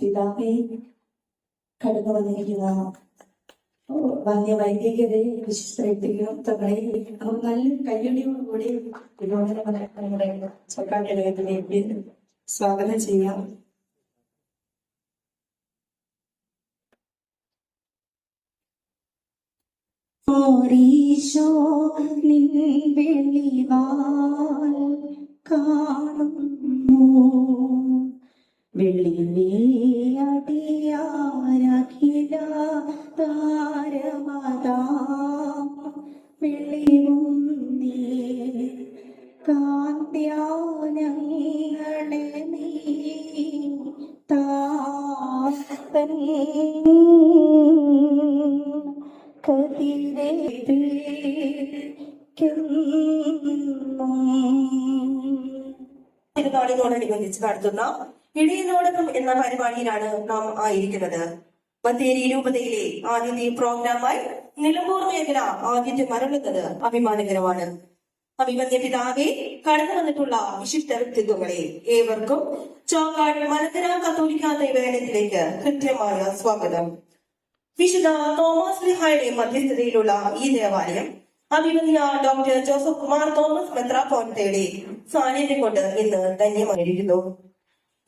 പിതാവേ. കടന്നു വന്നിരിക്കുന്ന വന്യ വൈദികരെ നമുക്ക് നല്ല കയ്യടിയോടുകൂടി നമ്മുടെ സർക്കാർ സ്വാഗതം ചെയ്യാം. ഓരീശോ നിൻ വെള്ളിവാൽ കാണുന്നു. വെള്ളിനീയടിയാരഖില താരമതാം വെള്ളിവും നീ കാന്ത്യാനങ്ങളെ നീ താത്തൻ കതിരേക്കും തിരുനാളിനോടനുബന്ധിച്ച് നടത്തുന്ന ഇടയനോടകം എന്ന പരിപാടിയിലാണ് നാം ആയിരിക്കുന്നത്. ബത്തേരി രൂപതയിലെ ആദ്യത്തെ പ്രോഗ്രാമായി നിലമ്പൂർ മേഖല ആദ്യത്തെ മരളുന്നത് അഭിമാനകരമാണ്. അഭിമന്യ പിതാവെ കടന്നു വന്നിട്ടുള്ള വിശിഷ്ട വ്യക്തിത്വങ്ങളെ ഏവർക്കും ചോക്കാട് മലങ്കര കത്തോലിക്ക ദൈവഗണത്തിലേക്ക് കൃത്യമായ സ്വാഗതം. വിശുദ്ധ തോമസ് ലിഹായുടെ മധ്യസ്ഥതയിലുള്ള ഈ ദേവാലയം അഭിമന്യ ഡോക്ടർ ജോസഫ് കുമാർ തോമസ് മെത്രാപോലത്തയുടെ സാന്നിധ്യം കൊണ്ട് ഇന്ന് ധന്യമായിരിക്കുന്നു.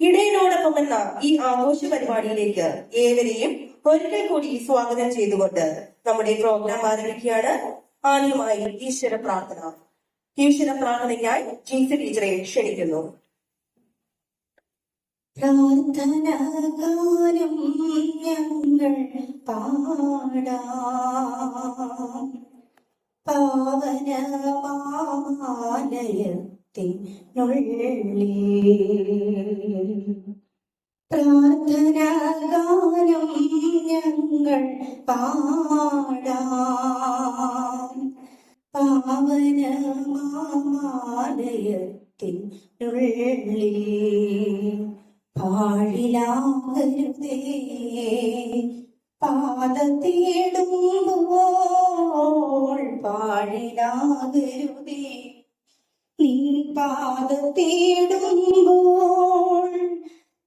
ഇടയനോടൊപ്പം എന്ന ഈ ആഘോഷ പരിപാടിയിലേക്ക് ഏവരെയും ഒരിക്കൽ കൂടി സ്വാഗതം ചെയ്തുകൊണ്ട് നമ്മുടെ പ്രോഗ്രാം ആരംഭിക്കുകയാണ്. ആദ്യമായി ഈശ്വര പ്രാർത്ഥന. ഈശ്വര പ്രാർത്ഥനയ്ക്കായി ജീസ ടീച്ചറെ ക്ഷണിക്കുന്നു. പ്രാർത്ഥനഗാനം ഞങ്ങൾ പാടാം. പാവനമാലയത്തിനുള്ളിൽ പ്രാർത്ഥനഗാനം ഞങ്ങൾ പാടാം പാവനമാലയത്തിനുള്ളിൽ പാഴിലാകരുതേ. പാദത്തേടുമ്പോൾ പാഴിലാകരുതേ. നീ പാദത്തേടുമ്പോൾ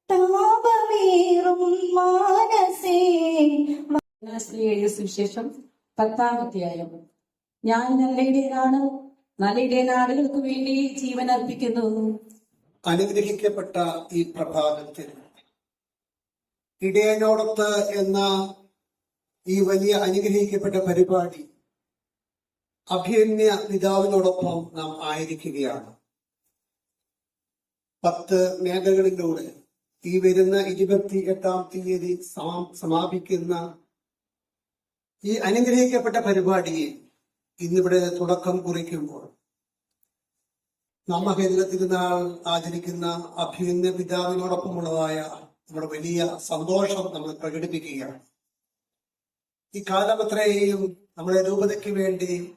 താപമേറും മാനസേ. സ്ത്രീ എഴുതിയ സുവിശേഷം പത്താം അധ്യായം. ഞാൻ നല്ലയിടേനാണ്. ഇടയനാണ് നല്ല ഇടയനാടുകൾക്ക് വേണ്ടി ജീവൻ അർപ്പിക്കുന്നു. അനുഗ്രഹിക്കപ്പെട്ട ഈ പ്രഭാതത്തിൽ ഇടയനോടൊത്ത് എന്ന ഈ വലിയ അനുഗ്രഹിക്കപ്പെട്ട പരിപാടി അഭിയന്യ പിതാവിനോടൊപ്പം നാം ആയിരിക്കുകയാണ്. പത്ത് മേഖലകളിലൂടെ ഈ വരുന്ന ഇരുപത്തി എട്ടാം തീയതി സമാ- സമാപിക്കുന്ന ഈ അനുഗ്രഹിക്കപ്പെട്ട പരിപാടിയെ ഇന്നിവിടെ തുടക്കം കുറിക്കുമ്പോൾ നമ്മഹേന്ദ്ര തിരുനാൾ ആചരിക്കുന്ന അഭിനന്ദ പിതാവിനോടൊപ്പമുള്ളതായ നമ്മുടെ വലിയ സന്തോഷം നമ്മൾ പ്രകടിപ്പിക്കുകയാണ്. ഈ കാലമത്രയെയും നമ്മുടെ രൂപതയ്ക്ക് വേണ്ടി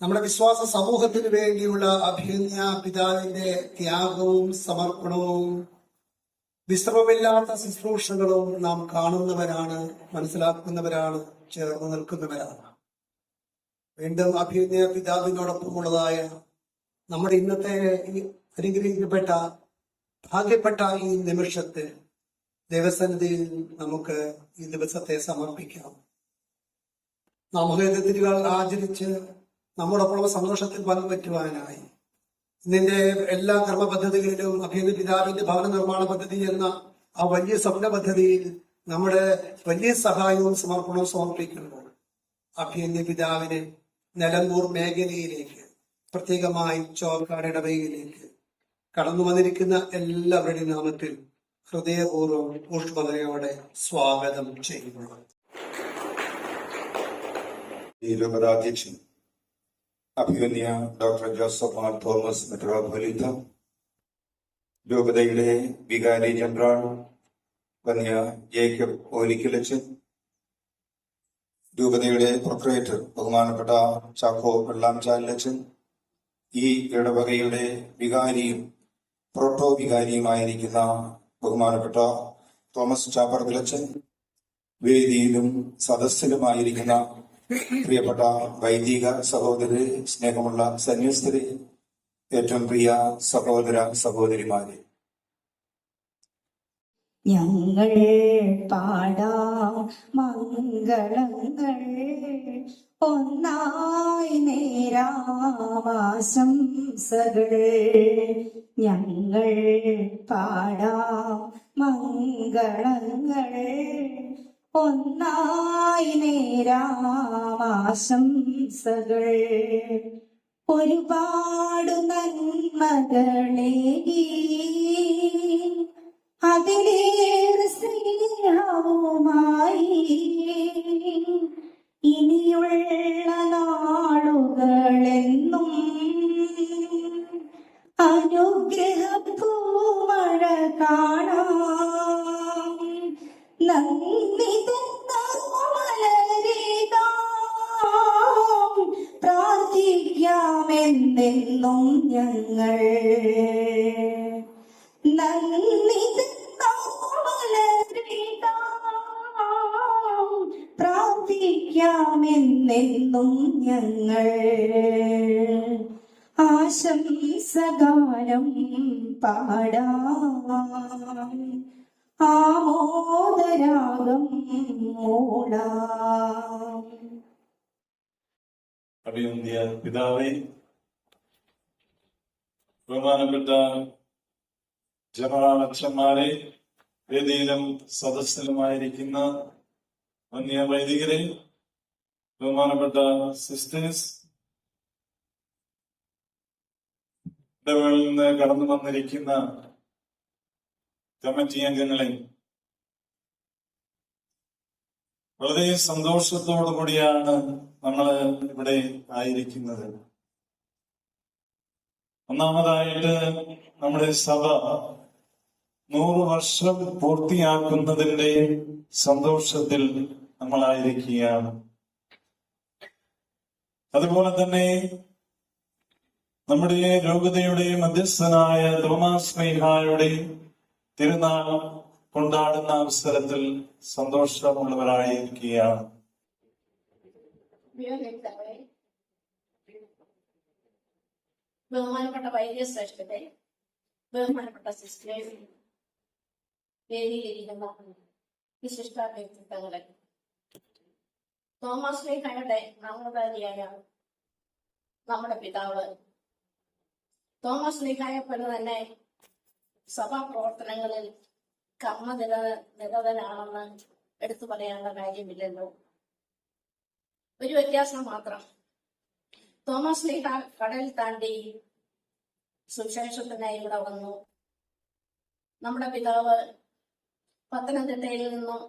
നമ്മുടെ വിശ്വാസ സമൂഹത്തിന് വേണ്ടിയുള്ള അഭിജ്ഞ പിതാവിന്റെ ത്യാഗവും സമർപ്പണവും വിശ്രമമില്ലാത്ത ശുശ്രൂഷകളും നാം കാണുന്നവരാണ് മനസ്സിലാക്കുന്നവരാണ് ചേർന്ന് നിൽക്കുന്നവരാണ്. വീണ്ടും അഭിജ്ഞ പിതാവിനോടൊപ്പമുള്ളതായ നമ്മുടെ ഇന്നത്തെ അനുഗ്രഹിക്കപ്പെട്ട ഭാഗ്യപ്പെട്ട ഈ നിമിഷത്തെ ദേവസന്നിധിയിൽ നമുക്ക് ഈ ദിവസത്തെ സമർപ്പിക്കാം. നാമഹേന്ദ്ര തിരികൾ ആചരിച്ച് നമ്മോടൊപ്പമുള്ള സന്തോഷത്തിൽ പങ്കുവയ്ക്കുവാനായി. നിന്റെ എല്ലാ കർമ്മ പദ്ധതികളിലും അഭിയന്ത പിതാവിന്റെ ഭവന നിർമ്മാണ പദ്ധതി എന്ന ആ വലിയ സ്വപ്ന പദ്ധതിയിൽ നമ്മുടെ വലിയ സഹായവും സമർപ്പണവും സമർപ്പിക്കുമ്പോൾ അഭിയന്ത പിതാവിന് നിലമ്പൂർ മേഖലയിലേക്ക് പ്രത്യേകമായി ചോർക്കാട് ഇടവയിലേക്ക് കടന്നു വന്നിരിക്കുന്ന എല്ലാവരുടെയും നാമത്തിൽ ഹൃദയപൂർവം പുഷ്പതയോടെ സ്വാഗതം ചെയ്യുന്നു. അഭിമന്യ ഡോക്ടർ ജോസഫ് മാർ തോമസ് മെട്രോപൊലിത്ത രൂപതയുടെ വികാരി ജനറൽ വന്യ ജേക്കബ് ഓലിക്കലച്ചൻ രൂപതയുടെ പ്രൊപ്പറേറ്റർ ബഹുമാനപ്പെട്ട ചാക്കോ വെള്ളാംചാലച്ചൻ ഈ ഇടവകയുടെ വികാരിയും പ്രോട്ടോ വികാരിയുമായിരിക്കുന്ന ബഹുമാനപ്പെട്ട തോമസ് ചാപ്പർകിലച്ചൻ വേദിയിലും സദസ്സിലുമായിരിക്കുന്ന പ്രിയപ്പെട്ട വൈദിക സഹോദര സ്നേഹമുള്ള സന്യസ്തരെ ഏറ്റവും പ്രിയ സഹോദര സഹോദരിമാരെ. ഞങ്ങൾ പാടാം മംഗളങ്ങൾ. ഒന്നായി നേരാമാശംസകൾ ഞങ്ങൾ പാടാം മംഗളങ്ങൾ. ഒന്നായി നേരാമാശംസകൾ ഒരുപാടു നന്മകളെ അതിലേറെ സ്നേഹവുമായി. ഇനിയുള്ള നാളുകളെന്നും അനുഗ്രഹപ്പൂമഴ കാണാം. നന്ദി പ്രാർത്ഥിക്കാമെന്നെന്നും ഞങ്ങൾ നന്ദി പ്രാർത്ഥിക്കാമെന്നെന്നും ഞങ്ങൾ ആശംസഗാനം പാടാം. ആമോദരാഗം പിതാവേ ബഹുമാനപ്പെട്ട ജനറാളച്ചന്മാരെ വേദിയിലും സദസ്സിലുമായിരിക്കുന്ന വന്യ വൈദികരെ ബഹുമാനപ്പെട്ട സിസ്റ്റേഴ്സ് ഇടവേളിൽ നിന്ന് കടന്നു വന്നിരിക്കുന്ന കമ്മിറ്റി അംഗങ്ങളെ വളരെ സന്തോഷത്തോടു കൂടിയാണ് നമ്മൾ ഇവിടെ ആയിരിക്കുന്നത്. ഒന്നാമതായിട്ട് നമ്മുടെ സഭ നൂറ് വർഷം പൂർത്തിയാക്കുന്നതിന്റെ സന്തോഷത്തിൽ നമ്മളായിരിക്കുകയാണ്. അതുപോലെ തന്നെ നമ്മുടെ രോഗതയുടെ മധ്യസ്ഥനായ തോമാസ് സ്നേഹായുടെ തിരുനാൾ കൊണ്ടാടുന്ന അവസരത്തിൽ സന്തോഷമുള്ളവരായിരിക്കുകയാണ്. ബഹുമാനപ്പെട്ട വൈദ്യശ്രേഷ്ഠത്തെ ബഹുമാനപ്പെട്ട വേദിയിലിരിക്കുന്ന വിശിഷ്ട വ്യക്തിത്വങ്ങളെ. തോമസ് ലേഖയുടെ നാമധാരിയായ നമ്മുടെ പിതാവ്. തോമസ് ലേഖായെ പോലെ തന്നെ സഭാ പ്രവർത്തനങ്ങളിൽ കർമ്മ നിര നിരതനാണെന്ന് എടുത്തു പറയാനുള്ള കാര്യമില്ലല്ലോ. ഒരു വ്യത്യാസം മാത്രം. തോമസ് ലീഹ കടൽ താണ്ടി സുവിശേഷത്തിനായി ഇവിടെ വന്നു. നമ്മുടെ പിതാവ് പത്തനംതിട്ടയിൽ നിന്നും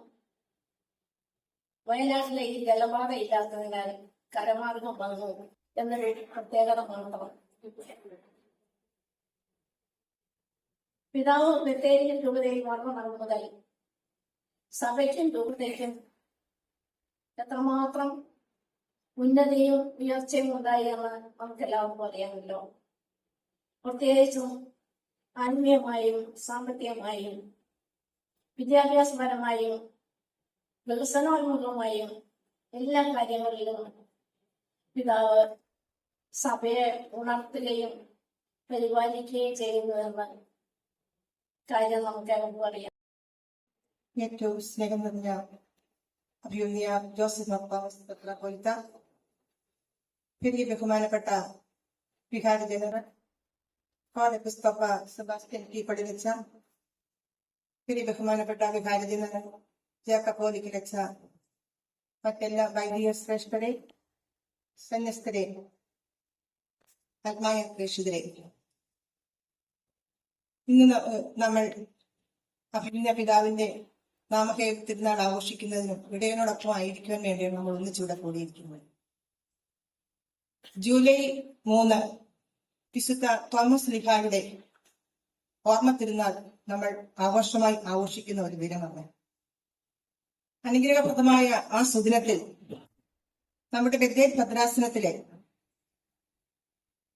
വയനാട്ടിലേക്ക് ജലപാത ഇല്ലാത്തതിനാൽ കരമാർഗം വന്നു എന്നൊരു പ്രത്യേകത മാത്രം. പിതാവ് ബത്തേരിയും രൂപതയിൽ വളർന്നു നടന്നതായി സഭയ്ക്കും രൂപതയ്ക്കും എത്രമാത്രം ഉന്നതിയും ഉയർച്ചയും ഉണ്ടായി എന്ന് നമുക്ക് എല്ലാവർക്കും അറിയാമല്ലോ. പ്രത്യേകിച്ചും ആത്മീയമായും സാമ്പത്തികമായും വിദ്യാഭ്യാസപരമായും വികസനോന്മുഖമായും എല്ലാ കാര്യങ്ങളിലും പിതാവ് സഭയെ ഉണർത്തുകയും പരിപാലിക്കുകയും ചെയ്യുന്നുവെന്ന കാര്യം നമുക്ക് എല്ലാവർക്കും അറിയാം. ഏറ്റവും സ്നേഹം നിറഞ്ഞ അഭിയുന്നിയ ജോസഫ് അബ്ബാസ് മെത്രാപ്പൊലിത്ത പെരിയ ബഹുമാനപ്പെട്ട ബിഹാർ ജനറൽ ഫാദർ ക്രിസ്തോഫ സെബാസ്റ്റ്യൻ ടി പടിവെച്ച പെരിയ ബഹുമാനപ്പെട്ട വിഹാര ജനറൽ ജേക്കപ്പോലിക്ക് വെച്ച മറ്റെല്ലാ വൈദിക ശ്രേഷ്ഠരെ സന്യസ്തരെ ആത്മായ പ്രേക്ഷിതരെ ഇന്ന് നമ്മൾ അഭിനന്ദ പിതാവിന്റെ നാമഹേയ തിരുനാൾ ആഘോഷിക്കുന്നതിനും ഇടയനോടൊപ്പം ആയിരിക്കുവാൻ വേണ്ടിയാണ് നമ്മൾ ഒന്നിച്ചിവിടെ കൂടിയിരിക്കുന്നത്. ജൂലൈ മൂന്ന് വിശുദ്ധ തോമസ് ലിഹായുടെ ഓർമ്മ തിരുനാൾ നമ്മൾ ആഘോഷമായി ആഘോഷിക്കുന്ന ഒരു ദിനമാണ്. അനുഗ്രഹപ്രദമായ ആ സുദിനത്തിൽ നമ്മുടെ വിദ്യ ഭദ്രാസനത്തിലെ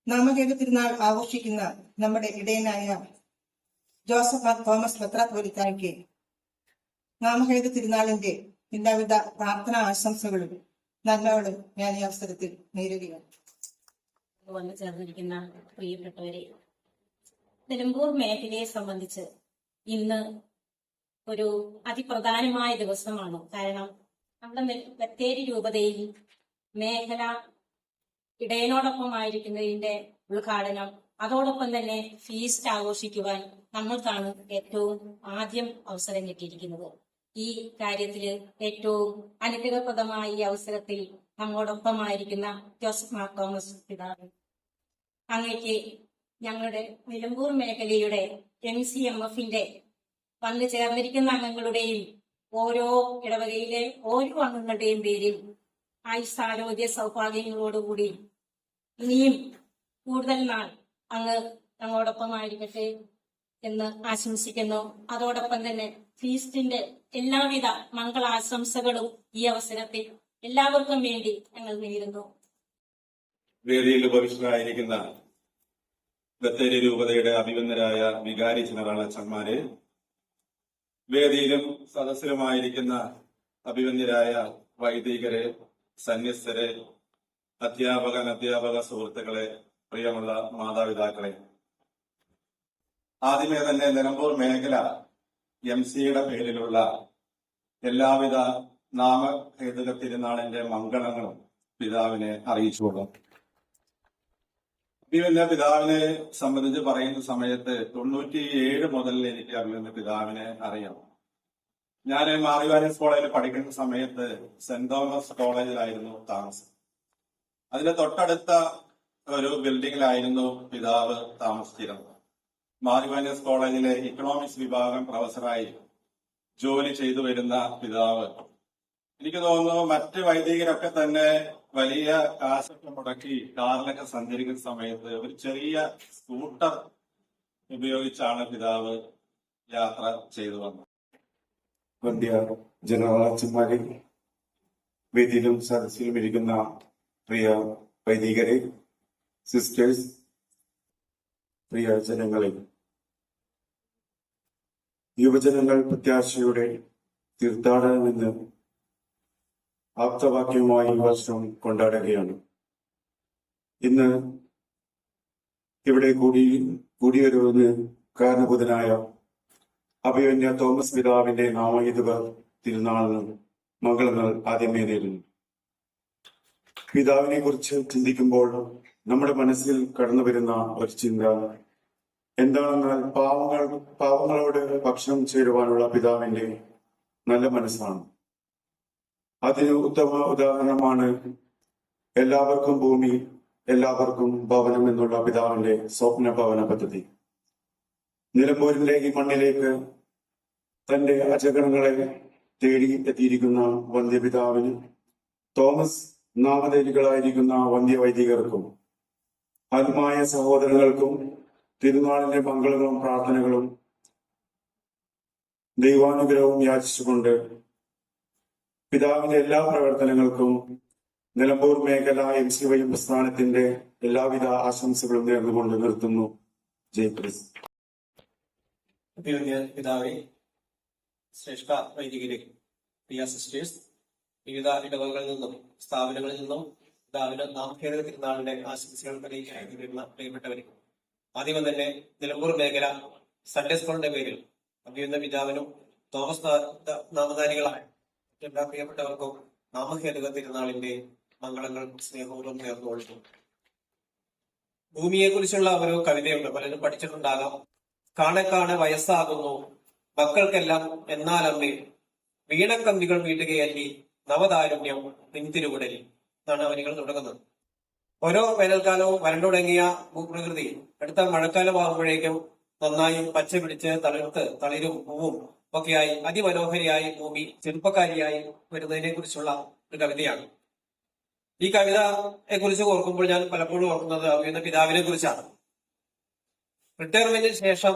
നാമഹേയ തിരുനാൾ ആഘോഷിക്കുന്ന നമ്മുടെ ഇടയനായ ജോസഫ് തോമസ് മെത്രാപ്പോലിത്തായ്ക്ക് നാമഹേതു തിരുനാളിന്റെ എല്ലാവിധ പ്രാർത്ഥനാ ആശംസകളും നന്മകളും ഞാൻ ഈ അവസരത്തിൽ നേരുകയാണ്. വന്നു ചേർന്നിരിക്കുന്ന പ്രിയപ്പെട്ടവരെ നിലമ്പൂർ മേഖലയെ സംബന്ധിച്ച് ഇന്ന് ഒരു അതിപ്രധാനമായ ദിവസമാണ്. കാരണം നമ്മുടെ ബത്തേരി രൂപതയിൽ മേഖല ഇടയനോടൊപ്പമായിരിക്കുന്നതിന്റെ ഉദ്ഘാടനം അതോടൊപ്പം തന്നെ ഫീസ്റ്റ് ആഘോഷിക്കുവാൻ നമ്മൾക്കാണ് ഏറ്റവും ആദ്യം അവസരം കിട്ടിയിരിക്കുന്നത്. ഈ കാര്യത്തിൽ ഏറ്റവും അനുഗ്രഹപ്രദമായ ഈ അവസരത്തിൽ നമ്മോടൊപ്പമായിരിക്കുന്ന ജോസഫ് മാർ തോമസ് പിതാവ്. അങ്ങേക്ക് ഞങ്ങളുടെ നിലമ്പൂർ മേഖലയുടെ എം സി എം എഫിന്റെ വന്നു ചേർന്നിരിക്കുന്ന അംഗങ്ങളുടെയും ഓരോ ഇടവകയിലെ ഓരോ അംഗങ്ങളുടെയും പേരിൽ ആയുസ്സാരോഗ്യ സൗഭാഗ്യങ്ങളോടുകൂടി ഇനിയും കൂടുതൽ നാൾ അങ്ങ് ഞങ്ങളോടൊപ്പമായിരിക്കട്ടെ എന്ന് ആശംസിക്കുന്നു. അതോടൊപ്പം തന്നെ ഫീസ്റ്റിന്റെ എല്ലാവിധ മംഗളാശംസകളും ഈ അവസരത്തിൽ എല്ലാവർക്കും വേണ്ടി ഞങ്ങൾ നേരുന്നു. വേദിയിൽ ഉപവിഷ്ടരായിരിക്കുന്ന ബത്തേരി രൂപതയുടെ അഭിവന്ദരായ വികാരി ജനറൽ അച്ഛന്മാരെ വേദിയിലും സദസ്സിലുമായിരിക്കുന്ന അഭിവന്ദരായ വൈദികരെ സന്യസ്തരെ അധ്യാപകൻ അധ്യാപക സുഹൃത്തുക്കളെ പ്രിയമുള്ള മാതാപിതാക്കളെ ആദ്യമേ തന്നെ നിലമ്പൂർ മേഖല എം സിയുടെ പേരിലുള്ള എല്ലാവിധ നാമഹേതുക തിരുനാളിന്റെ മംഗളങ്ങളും പിതാവിനെ അറിയിച്ചുകൊള്ളും. അഭിമന്യ പിതാവിനെ സംബന്ധിച്ച് പറയുന്ന സമയത്ത് തൊണ്ണൂറ്റിയേഴ് മുതൽ എനിക്ക് അഭിമന്യ പിതാവിനെ അറിയാം. ഞാൻ മാറിവാനസ് കോളേജിൽ പഠിക്കുന്ന സമയത്ത് സെന്റ് തോമസ് കോളേജിലായിരുന്നു താമസം. അതിന്റെ തൊട്ടടുത്ത ഒരു ബിൽഡിങ്ങിലായിരുന്നു പിതാവ് താമസിച്ചിരുന്നത്. മാറിവാനസ് കോളേജിലെ ഇക്കണോമിക്സ് വിഭാഗം പ്രൊഫസറായി ജോലി ചെയ്തു വരുന്ന പിതാവ്. എനിക്ക് തോന്നുന്നു മറ്റ് വൈദികരൊക്കെ തന്നെ വലിയ കാശൊക്കെ മുടക്കി കാറിലൊക്കെ സഞ്ചരിക്കുന്ന സമയത്ത് ഒരു ചെറിയ സ്കൂട്ടർ ഉപയോഗിച്ചാണ് പിതാവ് യാത്ര ചെയ്തു വന്നത്. വന്ധ്യ ജനറൽ അച്ഛന്മാരെ വേദിയിലും സദസ്സിലും ഇരിക്കുന്ന പ്രിയ വൈദികരെ സിസ്റ്റേഴ്സ് പ്രിയ ജനങ്ങളെ യുവജനങ്ങൾ പ്രത്യാശയുടെ തീർത്ഥാടനമെന്ന് ആപ്തവാക്യവുമായി ഈ വർഷം കൊണ്ടാടുകയാണ്. ഇന്ന് ഇവിടെ കൂടി കൂടിയൊരുവന് കാരണബുധനായ അഭിമന്യ തോമസ് പിതാവിന്റെ നാമയുധ തിരുനാളിന് മംഗളങ്ങൾ ആദ്യമേ നേരുന്നു. പിതാവിനെ കുറിച്ച് ചിന്തിക്കുമ്പോൾ നമ്മുടെ മനസ്സിൽ കടന്നു വരുന്ന ഒരു ചിന്ത എന്താണെന്നാൽ പാവങ്ങൾ പാവങ്ങളോട് ഭക്ഷണം ചേരുവാനുള്ള പിതാവിന്റെ നല്ല മനസ്സാണ്. അതിന് ഉത്തമ ഉദാഹരണമാണ്. എല്ലാവർക്കും ഭൂമി എല്ലാവർക്കും ഭവനം എന്നുള്ള പിതാവിന്റെ സ്വപ്ന ഭവന പദ്ധതി. നിലമ്പൂരിന്റെ ഈ മണ്ണിലേക്ക് തന്റെ അജഗണങ്ങളെ തേടി എത്തിയിരിക്കുന്ന വന്ധ്യപിതാവിന് തോമസ് നാമധേരികളായിരിക്കുന്ന വന്ധ്യവൈദികർക്കും ആത്മായ സഹോദരങ്ങൾക്കും തിരുനാളിന്റെ മംഗളങ്ങളും പ്രാർത്ഥനകളും ദൈവാനുഗ്രഹവും യാചിച്ചുകൊണ്ട് പിതാവിന്റെ എല്ലാ പ്രവർത്തനങ്ങൾക്കും നിലമ്പൂർ മേഖല എം സി വൈ പ്രസ്ഥാനത്തിന്റെ എല്ലാവിധ ആശംസകളും നേർന്നുകൊണ്ട് നിർത്തുന്നു. ജയ് ക്രിസ് അഭിമന്യ പിതാവെ ശ്രേഷ്ഠ വൈദികരെ പ്രിയ സിസ്റ്റേഴ്സ് വിവിധ ഇടവകളിൽ നിന്നും സ്ഥാപനങ്ങളിൽ നിന്നും പിതാവിന് നാമഭേദ തിരുനാളിന്റെ ആശംസകൾ വരുന്ന പ്രിയപ്പെട്ടവരെ. ആദ്യം തന്നെ നിലമ്പൂർ മേഖല സൺഡേ സ്കൂളിന്റെ പേരിൽ അഭിയുന്ന പിതാവിനും തോമസ് നാമധാരികളായ എല്ലാ പ്രിയപ്പെട്ടവർക്കും നാമഹേതുക തിരുനാളിന്റെ മംഗളങ്ങൾ സ്നേഹപൂർവം നേർന്നുകൊള്ളുന്നു. ഭൂമിയെ കുറിച്ചുള്ള ഒരു കവിതയുണ്ട്. പലരും പഠിച്ചിട്ടുണ്ടാകാം. കാണെ കാണെ വയസ്സാകുന്നു. മക്കൾക്കെല്ലാം എന്നാലമ്മേ വീണക്കമ്പികൾ വീട്ടുകയല്ലി നവതാരുണ്യം നിൻതിരുവിടലി എന്നാണ് വരികൾ തുടങ്ങുന്നത്. ഓരോ വേനൽക്കാലവും വരണ്ടുടങ്ങിയ ഭൂപ്രകൃതി. അടുത്ത മഴക്കാലമാകുമ്പോഴേക്കും നന്നായി പച്ച പിടിച്ച് തളിർത്ത് തളിരും പൂവും ഒക്കെയായി അതിമനോഹരിയായി ഭൂമി ചെറുപ്പക്കാരിയായി വരുന്നതിനെ കുറിച്ചുള്ള ഒരു കവിതയാണ്. ഈ കവിതയെ കുറിച്ച് ഓർക്കുമ്പോൾ ഞാൻ പലപ്പോഴും ഓർക്കുന്നത് അവയുന്ന പിതാവിനെ കുറിച്ചാണ് റിട്ടയർമെന്റിന് ശേഷം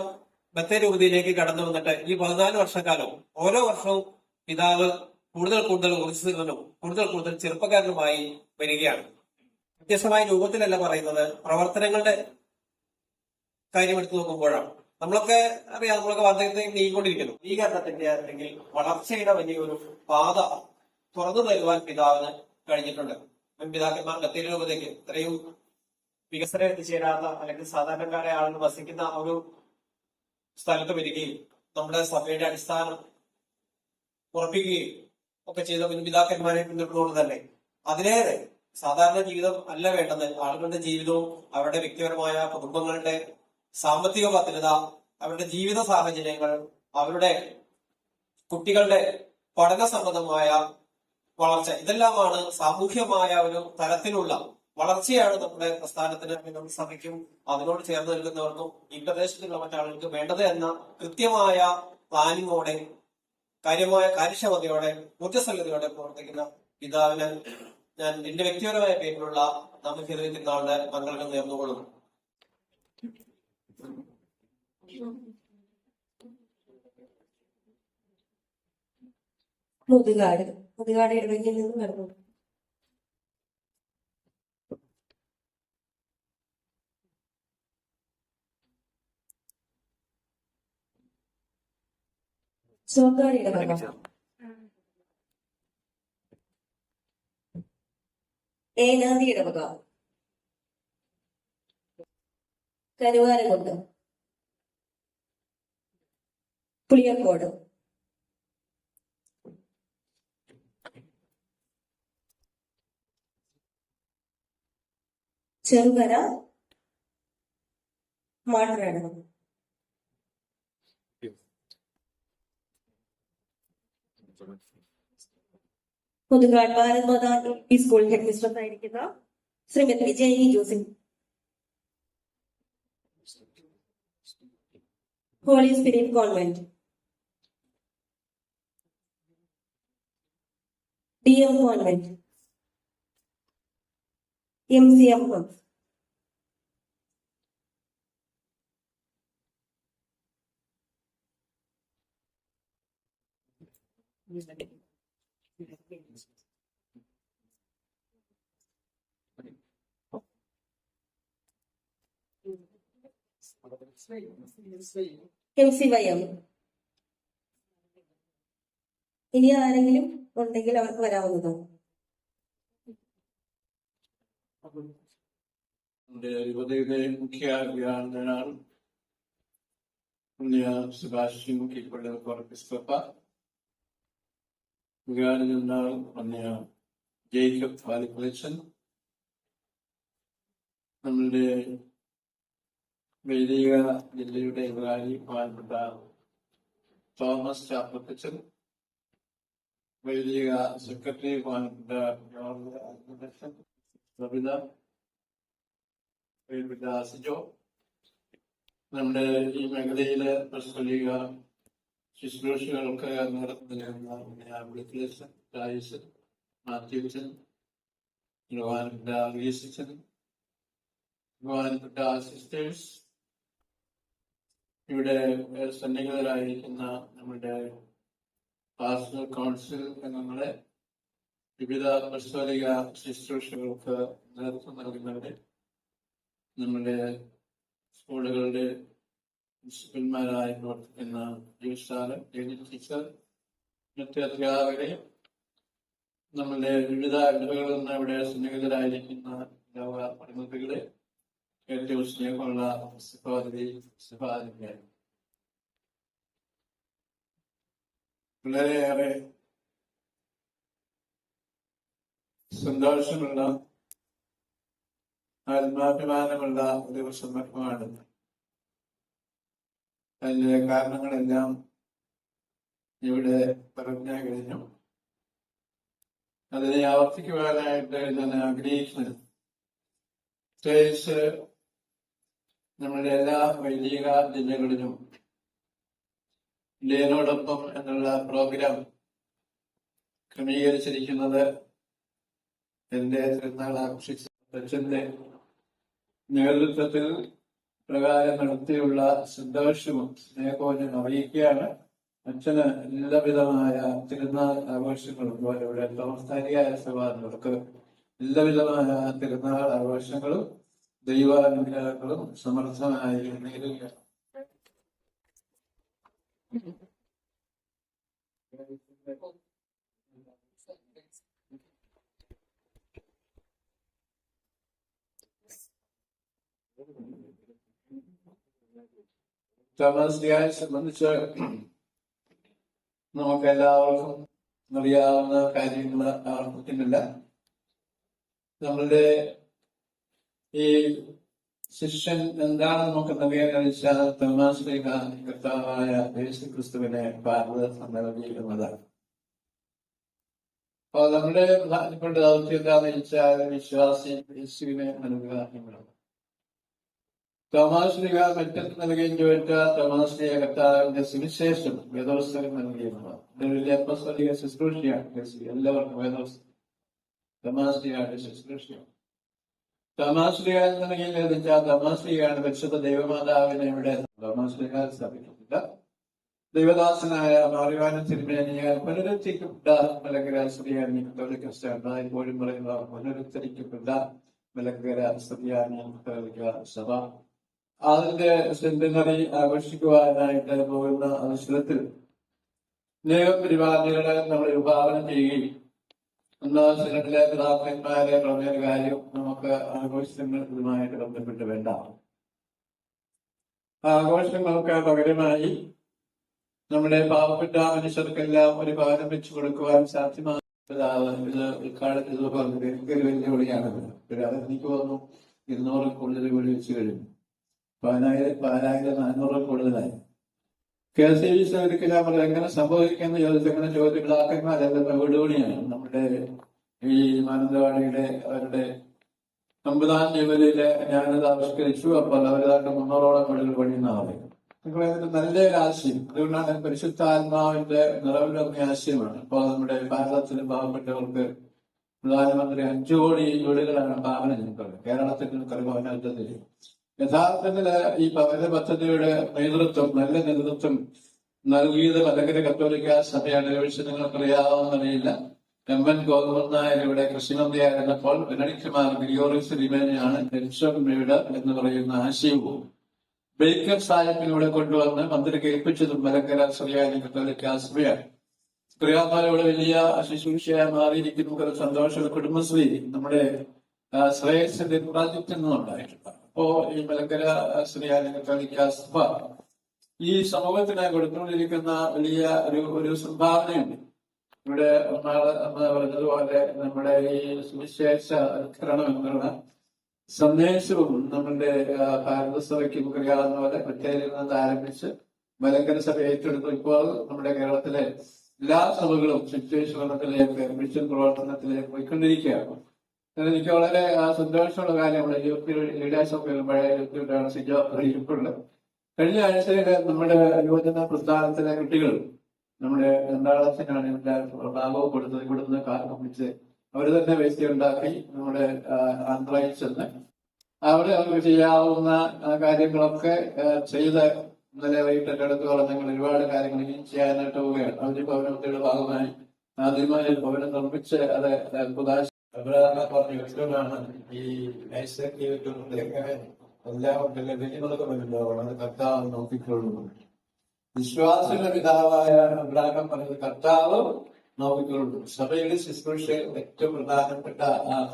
ബത്തേരി രൂപതയിലേക്ക് കടന്നു വന്നിട്ട് ഈ പതിനാല് വർഷക്കാലം ഓരോ വർഷവും പിതാവ് കൂടുതൽ കൂടുതൽ ഊർജിതനും കൂടുതൽ കൂടുതൽ ചെറുപ്പക്കാരനുമായി വരികയാണ്. വ്യത്യസ്തമായ രൂപത്തിലല്ല പറയുന്നത്. പ്രവർത്തനങ്ങളുടെ കാര്യം എടുത്തു നോക്കുമ്പോഴാണ്. നമ്മളൊക്കെ അറിയാം നമ്മളൊക്കെ വാർദ്ധക്യത്തെ നീങ്ങിക്കൊണ്ടിരിക്കുന്നു. നീകരണത്തിന്റെ അല്ലെങ്കിൽ വളർച്ചയുടെ വലിയൊരു പാത തുറന്നു തരുവാൻ പിതാവിന് കഴിഞ്ഞിട്ടുണ്ട്. പിതാക്കന്മാർ ബത്തേരി രൂപതയ്ക്ക് ഇത്രയും വികസനം എത്തിച്ചേരാത്ത അല്ലെങ്കിൽ സാധാരണക്കാരെ ആളുകൾ വസിക്കുന്ന ഒരു സ്ഥലത്ത് വരികയും നമ്മുടെ സഭയുടെ അടിസ്ഥാനം ഉറപ്പിക്കുകയും ഒക്കെ ചെയ്ത മുൻപിതാക്കന്മാരെ പിന്തുടർന്നുകൊണ്ട് തന്നെ അതിലേറെ സാധാരണ ജീവിതം അല്ല വേണ്ടത്. ആളുകളുടെ ജീവിതവും അവരുടെ വ്യക്തിപരമായ കുടുംബങ്ങളുടെ സാമ്പത്തിക ഭദ്രത അവരുടെ ജീവിത സാഹചര്യങ്ങൾ അവരുടെ കുട്ടികളുടെ പഠന സംബന്ധമായ വളർച്ച ഇതെല്ലാമാണ് സാമൂഹ്യമായ ഒരു തലത്തിലുള്ള വളർച്ചയാണ് നമ്മുടെ പ്രസ്ഥാനത്തിന് സഭയ്ക്കും അതിനോട് ചേർന്ന് നിൽക്കുന്നവർക്കും ഈ പ്രദേശത്തുള്ള മറ്റാളുകൾക്ക് വേണ്ടത് എന്ന കൃത്യമായ പ്ലാനിങ്ങോടെ കാര്യമായ കാര്യക്ഷമതയോടെ ഊർജസ്വലതയോടെ പ്രവർത്തിക്കുന്ന പിതാവിന് ഞാൻ എന്റെ വ്യക്തിപരമായ പേരിലുള്ള നമുക്ക് തിരുനാളിന്റെ മംഗളങ്ങൾ നേർന്നുകൊള്ളുന്നു. മുതുകാട് മുതുകാട് സ്വകാര്യ ഇടവക. ഏനാദി ഇടവക കരുവാരകുണ്ട് പുളിയക്കോട് ചെറുകര മാട്ടനാട് പുതുകാട് ഭാരത് മാതാ ഈ സ്കൂൾ ഹെഡ് മിസ്ട്രസ് ആയിരിക്കുന്ന Shrimati Vijayani Joseph holy spirit convent D M convent M C M M C Y ഇനി ആരെങ്കിലും ഉണ്ടെങ്കിൽ അവർക്ക് വരാവുന്നതാണ് മുഖ്യ പുണ്യ കീഴ്പ്പെടുന്ന പുണ്യ ജേക്കബ് നമ്മളുടെ വൈദിക ജില്ലയുടെ എതിരാളി ബഹുമാനപ്പെട്ട തോമസ് ചാപ്പത്തച്ചൻ വൈദിക സെക്രട്ടറി ആത്മദർശൻ സബിത പ്രിയപ്പെട്ട സിജോ. നമ്മുടെ ഈ മേഖലയിലെ പ്രസ്തുലിക ശുശ്രൂഷകൾക്ക് നടത്തുന്ന വിളിക്കലസൻ രാജേശൻ മാത്യുച്ചൻ ബഹുമാനപ്പെട്ട റീസച്ചൻ ബഹുമാനപ്പെട്ട സിസ്റ്റേഴ്സ് ഇവിടെ സന്നിഹിതരായിരിക്കുന്ന നമ്മുടെ പാസ്റ്റർ കൗൺസിൽ അംഗങ്ങളെ വിവിധ പരിശോധിക ശുശ്രൂഷകൾക്ക് നേതൃത്വം നൽകുന്നവരെ നമ്മുടെ സ്കൂളുകളുടെ പ്രിൻസിപ്പൽമാരായി പ്രവർത്തിക്കുന്ന ടീച്ചർ മറ്റ് അധ്യാപകരെ നമ്മുടെ വിവിധ ഇടവകളിൽ നിന്ന് ഇവിടെ സന്നിഹിതരായിരിക്കുന്ന എല്ലാ പ്രതിനിധികളെ സഹോദരി സഹോദരിയെ വളരെയേറെ സന്തോഷമുള്ള ആത്മാഭിമാനമുള്ള ഒരു സന്ദർഭമാണ്. അതിന്റെ കാരണങ്ങളെല്ലാം ഇവിടെ പറഞ്ഞു കഴിഞ്ഞു. അതിനെ ആവർത്തിക്കുവാനായിട്ട് ഞാൻ ആഗ്രഹിക്കുന്നു. പ്രത്യേകിച്ച് നമ്മുടെ എല്ലാ വൈദിക ജില്ലകളിലും ഇന്ത്യനോടൊപ്പം എന്നുള്ള പ്രോഗ്രാം ക്രമീകരിച്ചിരിക്കുന്നത് എന്റെ തിരുനാൾ ആഘോഷിച്ച അച്ഛന്റെ നേതൃത്വത്തിൽ പ്രകാരം നടത്തിയുള്ള സന്തോഷവും സ്നേഹവും അറിയിക്കുകയാണ്. അച്ഛന് എല്ലാവിധമായ തിരുനാൾ ആഘോഷങ്ങളും അതുപോലെ ഇവിടെ തോമസ്ഥാനിയായ സഹോദരങ്ങൾക്ക് എല്ലാവിധമായ തിരുനാൾ ആഘോഷങ്ങളും ദൈവാനുഗ്രഹങ്ങളും സമർത്ഥമായി നേരുകയാണ് സംബന്ധിച്ച് നമുക്ക് എല്ലാവർക്കും അറിയാവുന്ന കാര്യങ്ങൾ ആവർത്തിക്കുന്നില്ല. നമ്മളുടെ ഈ ശിഷ്യൻ എന്താണെന്ന് നമുക്ക് അറിയാൻ തോമാശ്രീക കർത്താവായ യേശു ക്രിസ്തുവിനെ ഭാരത നൽകിയിരുന്നതാണ് അപ്പൊ നമ്മുടെ പ്രധാനപ്പെട്ട ദൗത്യം എന്താണെന്ന് വെച്ചാൽ വിശ്വാസി യേശുവിനെ നൽകുക എന്നുള്ളത്. തോമാശ്രീക മറ്റൊന്ന് നൽകുകയും ചോദിച്ചാൽ തോമാശ്രീക കർത്താവിന്റെ സുവിശേഷം വേദോത്സവം നൽകിയിരുന്നതാണ് ഇത് വലിയ അപ്പസ്തോലിക ശുശ്രൂഷയാണ്. എല്ലാവർക്കും വേദോത്സവം തോമാശ്രീയുടെ ശുശ്രൂഷയാണ്. തമാശ്രീക എന്നുണ്ടെങ്കിൽ ലഭിച്ച തമാശ്രീയാണ് പരിശുദ്ധ ദൈവമാതാവിനെ ഇവിടെ തമാശ്രീക സ്ഥാപിക്കുന്നില്ല ദൈവദാസനായ മാറിവാനം തിരുമേനിയ പുനരുദ്ധരിക്കപ്പെട്ട മലങ്കര ശ്രീയാനി കത്തോലിക്ക സഭ ഇപ്പോഴും പറയുന്ന പുനരുദ്ധരിക്കപ്പെട്ട മലങ്കര ശ്രീയാനി കത്തോലിക്ക സഭ. അതിന്റെ സെന്റിനറി ആഘോഷിക്കുവാനായിട്ട് പോകുന്ന അവസരത്തിൽ അനേകം പരിപാടികളെ നമ്മൾ വിഭാവനം ചെയ്യുകയും സിനഡിലെ പിതാക്കന്മാരെ പ്രമേയ കാര്യം നമുക്ക് ആഘോഷങ്ങൾ ഇതുമായിട്ട് ബന്ധപ്പെട്ട് വേണ്ട. ആഘോഷങ്ങൾക്ക് പകരമായി നമ്മുടെ പാവപ്പെട്ട മനുഷ്യർക്കെല്ലാം ഒരു ഭാരം വെച്ചു കൊടുക്കുവാൻ സാധ്യമായ ഇത് ഇത് പറഞ്ഞത് ഒരു അത് എനിക്ക് തോന്നുന്നു ഇരുന്നൂറിൽ കൂടുതൽ കൂടി വെച്ച് കഴിഞ്ഞു. പതിനായിരം പതിനായിരം നാനൂറിൽ കൂടുതലായി. കെ സി വി ഞാൻ എങ്ങനെ സംഭവിക്കുന്ന ചോദിച്ചങ്ങനെ ചോദ്യ വീടുപണിയാണ്. നമ്മുടെ ഈ മാനന്തവാടിയുടെ അവരുടെ സംവിധാന ജീവിതത്തിലെ ഞാനത് ആവിഷ്കരിച്ചു അപ്പോൾ അവരതാണ്ട് മുന്നൂറോളം വീടുകൾ പണിയുന്ന ആളെ. നിങ്ങൾ അതിന്റെ നല്ലൊരു ആശയം. അതുകൊണ്ടാണ് പരിശുദ്ധാത്മാവിന്റെ നിറവിലൊന്ന ആശയമാണ്. ഇപ്പോൾ നമ്മുടെ ഭാരതത്തിലെ പാവപ്പെട്ടവർക്ക് പ്രധാനമന്ത്രി അഞ്ചു കോടി വീടുകളാണ് ഭാവന ഞങ്ങൾക്ക്. കേരളത്തിൽ ഭവനത്തിൽ യഥാർത്ഥത്തിൽ ഈ ഭവന പദ്ധതിയുടെ നേതൃത്വം നല്ല നേതൃത്വം നൽകിയത് മലങ്കര കത്തോലിക്ക സഭയാണ്. പക്ഷെ നിങ്ങൾക്കറിയാവുന്നറിയില്ല എം എൻ ഗോകുമാർ നായർ ഇവിടെ കൃഷിമന്ത്രിയായിരുന്നപ്പോൾ ആയിരുന്നപ്പോൾ മാർ ഗ്രിയോറിസ് ലിമേനയാണ് വീട് എന്ന് പറയുന്ന ആശയവും ബേക്കർ സാഹിബിലൂടെ കൊണ്ടുവന്ന് മന്ത്രി കേൾപ്പിച്ചതും മലങ്കര ശ്രീയാനി കത്തോലിക്ക സഭയാണ്. പ്രിയാമാരോട് വലിയ ശുശ്രൂഷയായി മാറിയിരിക്കുന്നു. സന്തോഷ കുടുംബശ്രീ നമ്മുടെ ശ്രേയസിന്റെ പ്രാജക്റ്റ് എന്നും അപ്പോ ഈ മലങ്കര ശ്രീ അല്ലെങ്കിൽ സഭ ഈ സമൂഹത്തിന് കൊടുത്തുകൊണ്ടിരിക്കുന്ന വലിയ ഒരു ഒരു സംഭാവനയുണ്ട്. ഇവിടെ ഒന്നാൾ അമ്മ പറഞ്ഞതുപോലെ നമ്മുടെ ഈ സുവിശേഷ അനുകരണം എന്നുള്ള സന്ദേശവും നമ്മുടെ ഭാരത ഭാരതസഭയ്ക്ക് നമുക്കറിയാവുന്ന പോലെ മറ്റേതിൽ നിന്ന് ആരംഭിച്ച് മലങ്കര സഭ ഏറ്റെടുത്തു. ഇപ്പോൾ നമ്മുടെ കേരളത്തിലെ എല്ലാ സഭകളും ശുദ്ധീകരണത്തിലേക്ക് മിഷൻ പ്രവർത്തനത്തിലേക്ക് പോയിക്കൊണ്ടിരിക്കുകയാണ്. എനിക്ക് വളരെ സന്തോഷമുള്ള കാര്യമാണ്. യൂത്ത് ലീഡേഴ്സ് ഓഫ് യൂത്തിലാണ് സിജോ അറിയിപ്പുള്ളത് കഴിഞ്ഞ ആഴ്ചയിൽ നമ്മുടെ യുവജന പ്രസ്ഥാനത്തിലെ കുട്ടികൾ നമ്മുടെ രണ്ടാളത്തിനാണ് ഇതിന്റെ ഭാഗവും കൊടുത്തത്. കൊടുത്തത് കാർ കമ്പിച്ച് അവർ തന്നെ വേസ്റ്റ് ഉണ്ടാക്കി നമ്മുടെ ആന്ധ്രയിൽ ചെന്ന് അവിടെ അവർക്ക് ചെയ്യാവുന്ന കാര്യങ്ങളൊക്കെ ചെയ്ത് ഇന്നലെ വൈകിട്ട് എന്റെ അടുത്ത് ഒരുപാട് കാര്യങ്ങൾ ഇനിയും ചെയ്യാനായിട്ട് പോവുകയാണ്. അവർ ഭവനത്തിന്റെ ഭാഗമായി ആദ്യമായി ഭവനം നിർമ്മിച്ച് അത് പുതാശ അബ്രഹാം പറഞ്ഞ വ്യക്തികളാണ് ഈ ഐസക് എങ്ങനെ എല്ലാം വെളികളൊക്കെ വരുമ്പോൾ അത് കർത്താവ് നോക്കിക്കൊള്ളുന്നു. വിശ്വാസിയുടെ പിതാവായ അബ്രാഹം പറഞ്ഞത് കർത്താവ് നോക്കിക്കൊള്ളുന്നു. സഭയുടെ ശുശ്രൂഷയിൽ ഏറ്റവും പ്രധാനപ്പെട്ട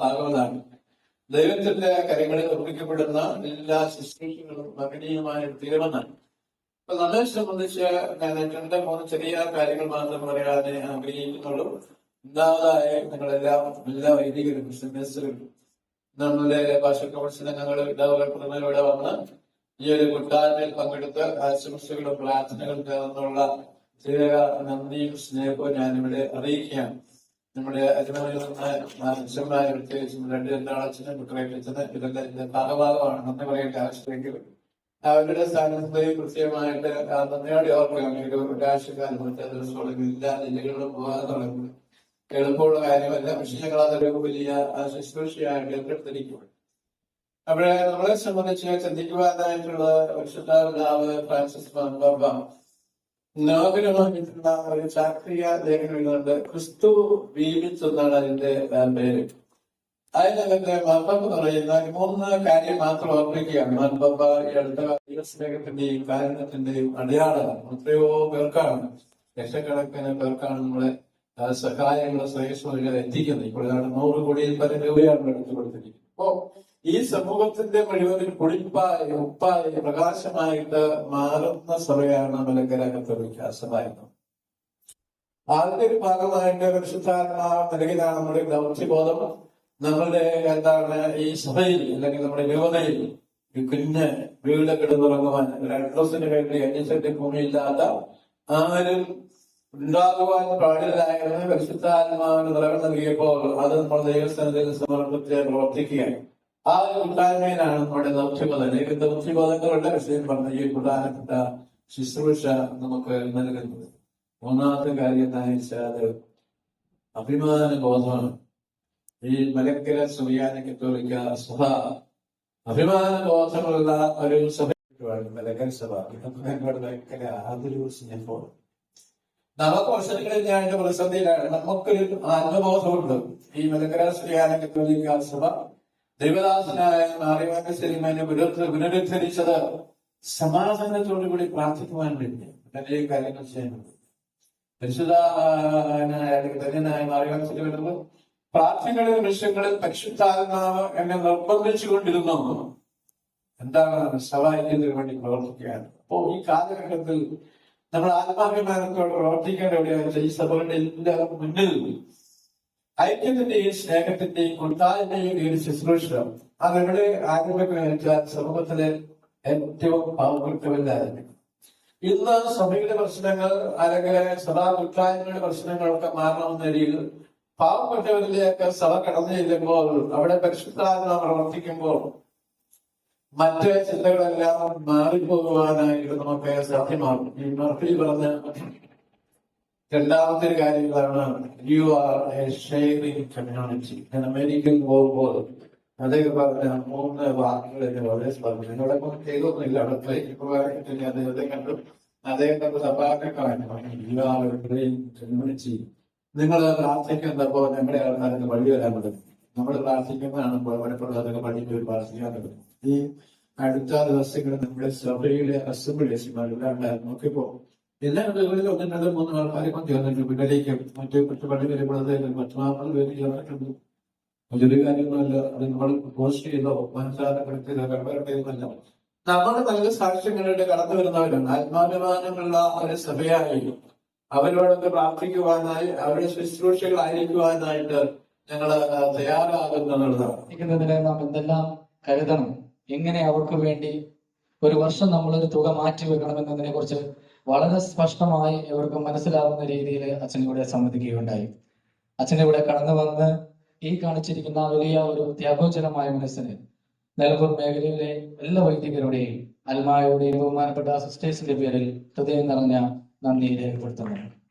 ഭാഗങ്ങളാണ്. ദൈവത്തിന്റെ കരങ്ങളിൽ നിർമ്മിക്കപ്പെടുന്ന എല്ലാ ശുശ്രൂഷകളും മകനീയമായ തീരുമാനമാണ്. അപ്പൊ നമ്മെ സംബന്ധിച്ച് രണ്ട് മൂന്ന് ചെറിയ കാര്യങ്ങൾ മാത്രം പറയാതെ ആഗ്രഹിക്കുന്നുള്ളൂ. ഒന്നാമതായി നിങ്ങളെല്ലാം എല്ലാ വൈദികരും ബിസിനസ്സുകളും നമ്മുടെ ഭാഷ കൗൺസിലിൽ ഞങ്ങൾ ഇടവകപ്പെടുന്നവരുടെ വന്ന് ഈ ഒരു കൂട്ടായ്മയിൽ പങ്കെടുത്ത് ആശംസകളും പ്രാർത്ഥനകളും ചേർന്നുള്ള പ്രത്യേക നന്ദിയും സ്നേഹവും ഞാനിവിടെ അറിയിക്കുകയാണ്. നമ്മുടെ അരിമണിയിൽ നിന്ന് അച്ഛന്മാരെ പ്രത്യേകിച്ചും രണ്ട് രണ്ടാളച്ഛനും കുട്ടറയച്ചന് ഇതെല്ലാം ഇതിന്റെ ഭാഗഭാഗമാണ്. നന്ദി പറയേണ്ട ആവശ്യമെങ്കിൽ അവരുടെ സ്ഥാനത്തെയും കൃത്യമായിട്ട് നന്ദിയോടെ ഓർക്കുകയാണ് ഒരു രാഷ്ട്രീയക്കാരും മറ്റേ ദിവസങ്ങളും എല്ലാ ജില്ലകളിലും പോകാതെ തുടങ്ങി എളുപ്പമുള്ള കാര്യമല്ല പക്ഷെ ഞങ്ങൾ അതൊരു വലിയ ശുശ്രൂഷയായിട്ട് ഏറ്റെടുത്തിരിക്കുകയാണ് അവിടെ നമ്മളെ സംബന്ധിച്ച് ചിന്തിക്കുവാനായിട്ടുള്ള വിശുദ്ധാവ് ഫ്രാൻസിസ് മാർപ്പാപ്പ നോബിനുമായിട്ടുള്ള ഒരു ശാസ്ത്രീയ ലേഖനം എഴുതുന്നുണ്ട്. ക്രിസ്തു എന്നാണ് അതിന്റെ പേര്. അതിനകത്ത് മാർപ്പാപ്പ പറയുന്ന മൂന്ന് കാര്യം മാത്രം ഓർമ്മിക്കുകയാണ്. മാർപ്പാപ്പ ഈ അടുത്ത കാരണത്തിന്റെയും അടയാളമാണ് എത്രയോ പേർക്കാണ് ലക്ഷക്കണക്കിന് പേർക്കാണ് നമ്മളെ സഹായങ്ങൾ ശ്രേഷ്ഠ എത്തിക്കുന്നത് ഇപ്പോൾ ഏതാണ്ട് നൂറ് കോടിയിൽ പല രൂപയാണ് എടുത്തു കൊടുത്തിരിക്കുന്നത്. അപ്പോ ഈ സമൂഹത്തിന്റെ മുഴുവൻ കുളിപ്പായി ഉപ്പായി പ്രകാശമായിട്ട് മാറുന്ന സഭയാണ് മലങ്കര കത്തോലിക്ക ആദ്യത്തെ ഒരു ഭാഗമായിട്ട് പരിശുദ്ധാത്മാവ് നിലയിലാണ് നമ്മുടെ ദൗത്യബോധം നമ്മളുടെ എന്താണ് ഈ സഭയിൽ അല്ലെങ്കിൽ നമ്മുടെ രൂപതയിൽ കുഞ്ഞ് വീട് കിടന്നുറങ്ങുവാൻ ഒരു അഡ്രസ്സിന് വേണ്ടി അന്യസെന്റ് ഭൂമിയില്ലാത്ത ആരും ഉണ്ടാകുവാൻ പാടില്ലായിരുന്നു. പരിശുദ്ധാത്മാവിന് നിറവ് നൽകിയപ്പോൾ അത് നമ്മൾ ദൈവസ്ഥാനത്തിൽ സമർപ്പിച്ച് പ്രവർത്തിക്കുകയാണ്. ആ ഒരു കൂട്ടായ്മയിലാണ് നമ്മുടെ ദൗത്യബോധം. അല്ലെങ്കിൽ ദൗത്യബോധങ്ങളുടെ വിഷയം പറഞ്ഞ ഈ പ്രധാനപ്പെട്ട ശുശ്രൂഷ നമുക്ക് നൽകുന്നത്. മൂന്നാമത്തെ കാര്യം എന്താണെന്ന് വെച്ചാൽ അഭിമാന ബോധമാണ്. ഈ മലക്കര സുറിയാന കത്തോലിക്ക സഭ അഭിമാന ബോധമുള്ള ഒരു സഭ. മലക്കര സഭ. മലക്കര അതൊരു സ്നേഹം നമുക്ക് ഞാൻ എന്റെ പ്രതിസന്ധിയിലാണ്. നമുക്കൊരു ആത്മബോധമുണ്ട്. ഈ മലക്കര സഭ ദൈവദാസനായ മാറിവാന സിനിമനെ പുനരുദ്ധരിച്ചത് സമാധാനത്തോടു കൂടി പ്രാർത്ഥിക്കുവാൻ വേണ്ടി. അനേക കാര്യങ്ങൾ ചെയ്യുന്നത്? പരിശുദ്ധനായ ധന്യനായ മാറിവാൻ വരുമ്പോൾ പ്രാർത്ഥനകളിൽ വിഷയങ്ങളിൽ പരിശുദ്ധാത്മാവ് എന്നെ നിർബന്ധിച്ചുകൊണ്ടിരുന്നു. എന്താണ് സഹായിക്കുന്നതിന് വേണ്ടി പ്രവർത്തിക്കുകയാണ്. അപ്പോ ഈ കാലഘട്ടത്തിൽ നമ്മൾ ആത്മാഭിമാനത്തോട് പ്രവർത്തിക്കേണ്ട ഈ സഭകളുടെ എല്ലാവർക്കും മുന്നിൽ ഐക്യത്തിന്റെയും സ്നേഹത്തിന്റെയും ഈ ഒരു ശുശ്രൂഷ അവരുടെ ആരംഭിക്കുന്ന വെച്ചാൽ സമൂഹത്തിലെ ഏറ്റവും പാവപ്പെട്ടവരിലായിരുന്നു ഇന്ന് സഭയുടെ പ്രശ്നങ്ങൾ അല്ലെങ്കിൽ സഭാ കുട്ടായ്മയുടെ പ്രശ്നങ്ങളൊക്കെ മാറണമെന്ന രീതിയിൽ പാവപ്പെട്ടവരിലേക്ക് സഭ കടന്നു ചെല്ലുമ്പോൾ അവിടെ പരിശുദ്ധാത്മ പ്രവർത്തിക്കുമ്പോൾ മറ്റ് ചിന്തകളെല്ലാം മാറിപ്പോകുവാനായിട്ട് നമുക്ക് സാധ്യമാകും. ഈ മർഫി പറഞ്ഞ രണ്ടാമത്തെ ഒരു കാര്യങ്ങളാണ് you are a sharing community ഞാൻ അമേരിക്കയിൽ പോകുമ്പോൾ അദ്ദേഹം പറഞ്ഞ മൂന്ന് വാക്കുകൾ എന്നെ വളരെ സ്പർശിച്ചു കൊണ്ട് ചെയ്തൊന്നുമില്ല. അവിടെ ഉപകാരപ്പെട്ടില്ല അദ്ദേഹത്തെ കണ്ടു. അദ്ദേഹം കണ്ട് സഭാക്കാരൻ യു ആർ എ കമ്മ്യൂണിറ്റി നിങ്ങൾ പ്രാർത്ഥിക്കുന്നപ്പോ ഞങ്ങളുടെ ആൾക്കാർക്ക് വഴി വരാൻ പറ്റും. നമ്മൾ പ്രാർത്ഥിക്കുന്നതാണ് പലപ്പോഴും പള്ളിക്ക് ഒരു പ്രാർത്ഥിക്കാറുണ്ട് ഈ അടുത്ത ദിവസങ്ങളിൽ നമ്മുടെ സഭയിലെ അസംബ്ലീസുമാരെല്ലാം നോക്കിയപ്പോ എല്ലാ വീടുകളിലും ഒന്നും രണ്ടും മൂന്ന് ആൾക്കാരെ ചേർന്നിട്ടുണ്ട് പിന്നിലേക്കും മറ്റു മറ്റു പള്ളി വരുമ്പോഴത്തേക്കും മറ്റു പേര് ചേർന്നിട്ടുണ്ട്. അതൊരു കാര്യങ്ങളല്ല അത് നമ്മൾ പോസ്റ്റ് ചെയ്തോ കടമപ്പെടുത്തിയതല്ല നമ്മൾ നല്ല സാക്ഷ്യങ്ങളുടെ കടന്നു വരുന്നവരാണ്. ആത്മാഭിമാനമുള്ള ഒരു സഭയായി അവരോടൊക്കെ പ്രാർത്ഥിക്കുവാനായി അവരുടെ ശുശ്രൂഷകളായിരിക്കുവാനായിട്ട് ഞങ്ങൾ തയ്യാറാകുന്നുള്ളതാണ് നാം എന്തെല്ലാം കരുതണം? എങ്ങനെ അവർക്ക് വേണ്ടി ഒരു വർഷം നമ്മളൊരു തുക മാറ്റി വെക്കണം എന്നതിനെ കുറിച്ച് വളരെ സ്പഷ്ടമായി ഇവർക്ക് മനസ്സിലാവുന്ന രീതിയിൽ അച്ഛൻ ഇവിടെ സമ്മതിക്കുകയുണ്ടായി അച്ഛൻ ഇവിടെ കടന്നു വന്ന് ഈ കാണിച്ചിരിക്കുന്ന വലിയ ഒരു ത്യാഗോചരമായ മനസ്സിന് നിലമ്പൂർ മേഖലയിലെ എല്ലാ വൈദികരുടെയും അൽമായുടെയും ബഹുമാനപ്പെട്ട സിസ്റ്റേഴ്സിന്റെ പേരിൽ ഹൃദയം നിറഞ്ഞ നന്ദി രേഖപ്പെടുത്തുന്നു.